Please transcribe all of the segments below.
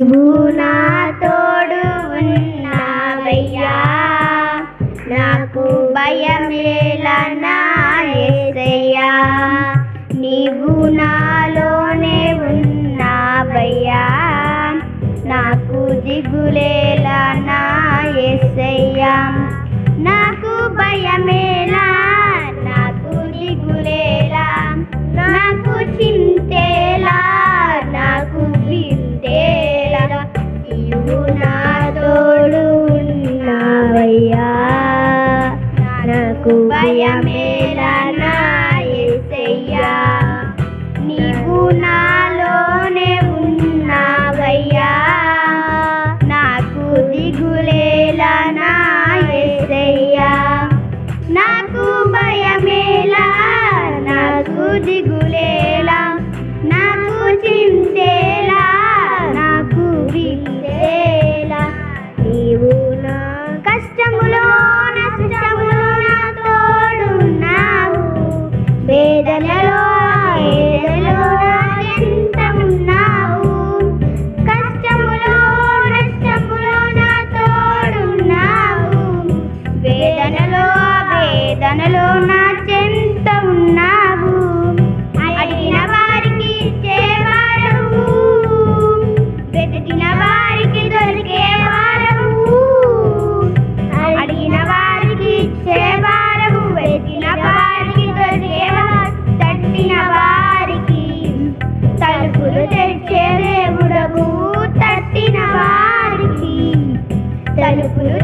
నీవు తోడు ఉన్నావయ్యా. నాకు భయమేలా నా ఎసయ్యా నీవు నాలోనే ఉన్నావయ్యా. నాకు దిగులేలా నా ఎసయ్యా నాకు భయమే నాకు భయమేరా నా ఎసయ్యా నీవు నా బాధలో వేదనలో నా చెంత ఉన్నావు. అడిగిన వారికి ఇచ్చేవారవు వెతికిన వారికి దొరికేవారవు అడిగిన వారికి ఇచ్చేవారవు వెతికిన వారికి దొరికేవారు తట్టిన వారికి తలుపులు తెచ్చే దేవుడవు. తట్టిన వారికి తలుపులు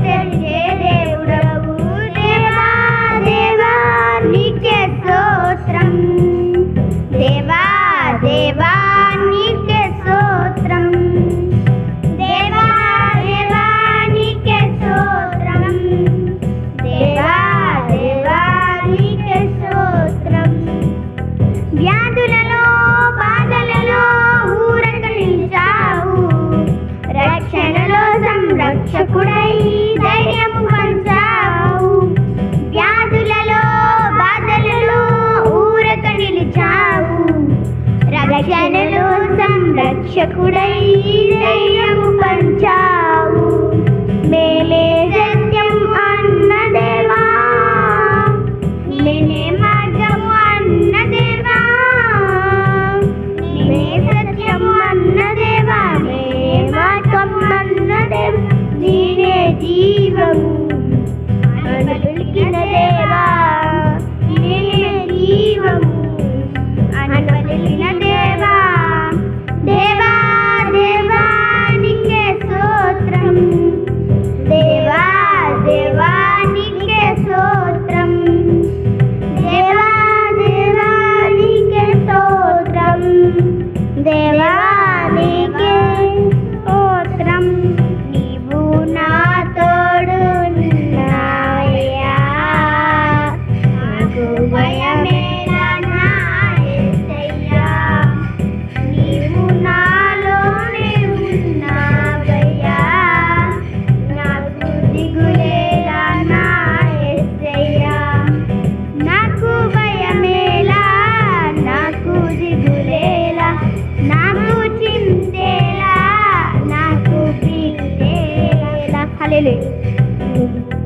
ప్రజలను సంరక్షకుడై ధైర్యము పంచావు. మేమే você. Hallelujah.